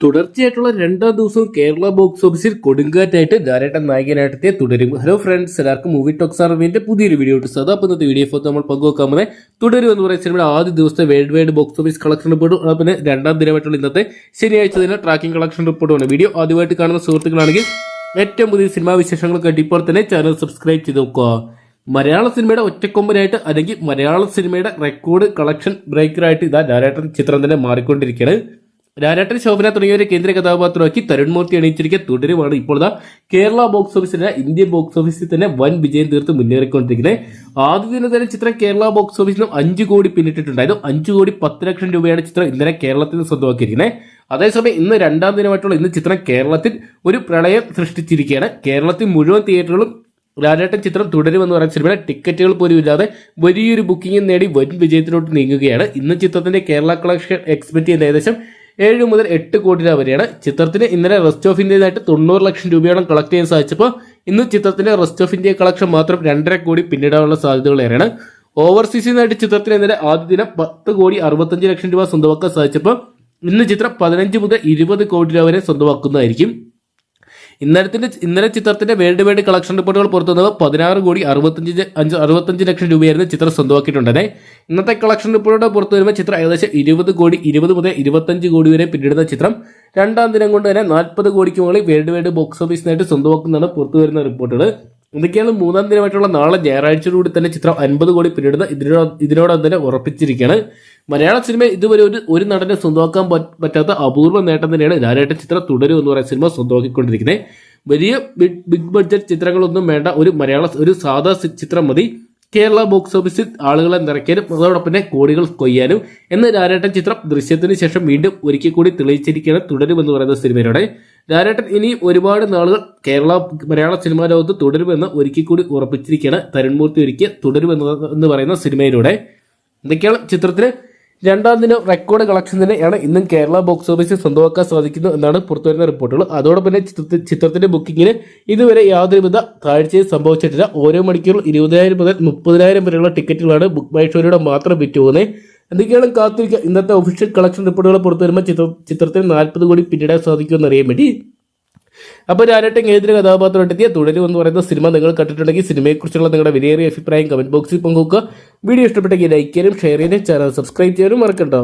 തുടർച്ചയായിട്ടുള്ള രണ്ടാം ദിവസവും കേരള ബോക്സ് ഓഫീസിൽ കൊടുങ്കാറ്റായിട്ട് ധാരാട്ടം നായകനായിട്ടെത്തിയ തുടരും. ഹലോ ഫ്രണ്ട്സ് എല്ലാവർക്കും മൂവി ടോക്സ് അറിവിന്റെ പുതിയൊരു വീഡിയോ ഇട്ട് സദാ ഇന്നത്തെ വീഡിയോ ഫോട്ടോ നമ്മൾ പങ്കുവെക്കാമെന്ന് തുടരും എന്ന് പറയുന്ന സിനിമയുടെ ആദ്യ ദിവസത്തെ world wide box office collection റിപ്പോർട്ടും പിന്നെ രണ്ടാം ദിനമായിട്ടുള്ള ഇന്നത്തെ ശനിയാഴ്ച തന്നെ ട്രാക്കിംഗ് കളക്ഷൻ റിപ്പോർട്ടുമാണ് വീഡിയോ ആദ്യമായിട്ട് കാണുന്ന സുഹൃത്തുക്കളാണെങ്കിൽ ഏറ്റവും പുതിയ സിനിമാ വിശേഷങ്ങളൊക്കെ ഇപ്പോൾ തന്നെ ചാനൽ സബ്സ്ക്രൈബ് ചെയ്ത് നോക്കുക. മലയാള സിനിമയുടെ ഒറ്റക്കൊമ്പനായിട്ട് അല്ലെങ്കിൽ മലയാള സിനിമയുടെ റെക്കോർഡ് കളക്ഷൻ ബ്രേക്കറായിട്ട് ഇതാ ഡയറക്ടർ ചിത്രം തന്നെ മാറിക്കൊണ്ടിരിക്കുകയാണ്. രാരാട്ടൻ ശോഭന തുടങ്ങിയവരെ കേന്ദ്ര കഥാപാത്രമാക്കി തരുൺമൂർത്തി അണിയിച്ചിരിക്കുക തുടരുമാണ് ഇപ്പോൾ കേരള ബോക്സ് ഓഫീസിലെ ഇന്ത്യൻ ബോക്സ് ഓഫീസിൽ തന്നെ വൻ വിജയം തീർത്ത് മുന്നേറിക്കൊണ്ടിരിക്കുന്നത് ആദ്യ ദിനം തന്നെ ചിത്രം കേരള ബോക്സ് ഓഫീസിലും അഞ്ചു കോടി പിന്നിട്ടിട്ടുണ്ടായിരുന്നു. അഞ്ചു കോടി പത്ത് ലക്ഷം രൂപയാണ് ചിത്രം ഇന്നലെ കേരളത്തിൽ സ്വന്തമാക്കിയിരിക്കുന്നത് അതേസമയം ഇന്ന് രണ്ടാം ദിനമായിട്ടുള്ള ഇന്ന് ചിത്രം കേരളത്തിൽ ഒരു പ്രളയം സൃഷ്ടിച്ചിരിക്കുകയാണ്. കേരളത്തിൽ മുഴുവൻ തിയേറ്ററുകളും ലാലേട്ടൻ ചിത്രം തുടരുമെന്ന് പറയുന്ന സിനിമയുടെ ടിക്കറ്റുകൾ പോലും ഇല്ലാതെ വലിയൊരു ബുക്കിംഗ് നേടി വൻ വിജയത്തിലോട്ട് നീങ്ങുകയാണ്. ഇന്ന് ചിത്രത്തിന്റെ കേരള കളക്ഷൻ എക്സ്പെക്ട് ചെയ്യുന്ന ഏകദേശം ഏഴ് മുതൽ എട്ട് കോടി രൂപ വരെയാണ് ചിത്രത്തിന് ഇന്നലെ റെസ്റ്റ് ഓഫ് ഇന്ത്യയിലായിട്ട് തൊണ്ണൂറ് ലക്ഷം രൂപയോളം കളക്ട് ചെയ്യാൻ സാധിച്ചപ്പോൾ ഇന്ന് ചിത്രത്തിന്റെ റെസ്റ്റ് ഓഫ് ഇന്ത്യ കളക്ഷൻ മാത്രം രണ്ടര കോടി പിന്നിടാനുള്ള സാധ്യതകൾ ഏറെയാണ് ഓവർസീസിൽ നിന്നായിട്ട് ചിത്രത്തിന് ഇന്നലെ ആദ്യ ദിനം പത്ത് കോടി അറുപത്തഞ്ച് ലക്ഷം രൂപ സ്വന്തമാക്കാൻ സാധിച്ചപ്പോൾ ഇന്ന് ചിത്രം പതിനഞ്ച് മുതൽ ഇരുപത് കോടി രൂപ വരെ സ്വന്തമാക്കുന്നതായിരിക്കും. ഇന്നലത്തിന്റെ ഇന്നലെ ചിത്രത്തിന്റെ വേൾഡ് വൈഡ് കളക്ഷൻ റിപ്പോർട്ടുകൾ പുറത്തു വന്നത് പതിനാറ് കോടി അറുപത്തഞ്ച് അഞ്ച് അറുപത്തഞ്ച് ലക്ഷം രൂപയായിരുന്നു ചിത്രം സ്വന്തമാക്കിയിട്ടുണ്ടേ ഇന്നത്തെ കളക്ഷൻ റിപ്പോർട്ടുകൾ പുറത്തു വരുമ്പോൾ ചിത്രം ഏകദേശം ഇരുപത് കോടി ഇരുപത് മുതൽ ഇരുപത്തഞ്ച് കോടി വരെ പിന്നിടുന്ന ചിത്രം. രണ്ടാം ദിനം കൊണ്ട് തന്നെ നാൽപ്പത് കോടിക്ക് മുകളിൽ വേൾഡ് വൈഡ് ബോക്സ് ഓഫീസിനായിട്ട് സ്വന്തമാക്കുന്നതാണ് പുറത്തു വരുന്ന റിപ്പോർട്ടുകൾ. ഇതൊക്കെയാണ് മൂന്നാം ദിനമായിട്ടുള്ള നാളെ ഞായറാഴ്ചയോടുകൂടി തന്നെ ചിത്രം അൻപത് കോടി പിന്നിടുന്ന ഇതിനോട് ഇതിനോടൊപ്പം തന്നെ ഉറപ്പിച്ചിരിക്കുകയാണ്. മലയാള സിനിമ ഇതുവരെ ഒരു ഒരു നടനെ സ്വന്തമാക്കാൻ പറ്റ- പറ്റാത്ത അപൂർവ നേട്ടം തന്നെയാണ് ലാലേട്ടൻ ചിത്രം തുടരും എന്ന് പറയുന്ന സിനിമ സ്വന്തമാക്കിക്കൊണ്ടിരിക്കുന്നത്. വലിയ ബിഗ് ബഡ്ജറ്റ് ചിത്രങ്ങളൊന്നും വേണ്ട ഒരു മലയാള ഒരു സാധാ ചിത്രം മതി. കേരള ബോക്സ് ഓഫീസിൽ ആളുകളെ നിറയ്ക്കാനും അതോടൊപ്പം തന്നെ കോടികൾ കൊയ്യാനും എന്ന രാരാട്ടൻ ചിത്രം ദൃശ്യത്തിന് ശേഷം വീണ്ടും ഒരിക്കൽ കൂടി തെളിയിച്ചിരിക്കുകയാണ് തുടരുമെന്ന് പറയുന്ന സിനിമയിലൂടെ. രാരാട്ടൻ ഇനി ഒരുപാട് നാളുകൾ കേരള മലയാള സിനിമാ ലോകത്ത് തുടരുമെന്ന് ഒരിക്കൽ കൂടി ഉറപ്പിച്ചിരിക്കുകയാണ് തരുൺമൂർത്തി ഒരുക്കിയ തുടരുമെന്ന് പറയുന്ന സിനിമയിലൂടെ. എന്തൊക്കെയാണ് ചിത്രത്തിന് രണ്ടാം ദിനം റെക്കോർഡ് കളക്ഷൻ തന്നെയാണ് ഇന്നും കേരള ബോക്സ് ഓഫീസിൽ സ്വന്തമാക്കാൻ സാധിക്കുന്നു എന്നാണ് പുറത്തുവരുന്ന റിപ്പോർട്ടുകൾ. അതോടൊപ്പം തന്നെ ചിത്രത്തിന്റെ ബുക്കിങ്ങിന് ഇതുവരെ യാതൊരുവിധ താഴ്ചയും സംഭവിച്ചിട്ടില്ല. ഓരോ മണിക്കൂറിൽ ഇരുപതിനായിരം മുതൽ മുപ്പതിനായിരം വരെയുള്ള ടിക്കറ്റുകളാണ് ബുക്ക് മൈ ഷോയിലൂടെ മാത്രം വിറ്റ് പോകുന്നത് എന്തൊക്കെയാണ് കാത്തിരിക്കുക? ഇന്നത്തെ ഒഫീഷ്യൽ കളക്ഷൻ റിപ്പോർട്ടുകൾ പുറത്തു വരുമ്പോൾ ചിത്ര ചിത്രത്തിന് നാൽപ്പത് കോടി പിന്നിടാൻ സാധിക്കുമെന്ന് അറിയാൻ വേണ്ടി അപ്പോൾ ഞാനായിട്ട് ഏതൊരു കഥാപാത്രമായിട്ടെത്തിയ? തുടരും എന്ന് പറയുന്ന സിനിമ നിങ്ങൾ കണ്ടിട്ടുണ്ടെങ്കിൽ സിനിമയെക്കുറിച്ചുള്ള നിങ്ങളുടെ വിലയേറിയ അഭിപ്രായം കമന്റ് ബോക്സിൽ പങ്കുവെക്കുക. വീഡിയോ ഇഷ്ടപ്പെട്ടെങ്കിൽ ലൈക്ക് ചെയ്യാനും ഷെയർ ചെയ്യാനും ചാനൽ സബ്സ്ക്രൈബ് ചെയ്യാനും മറക്കണ്ടോ.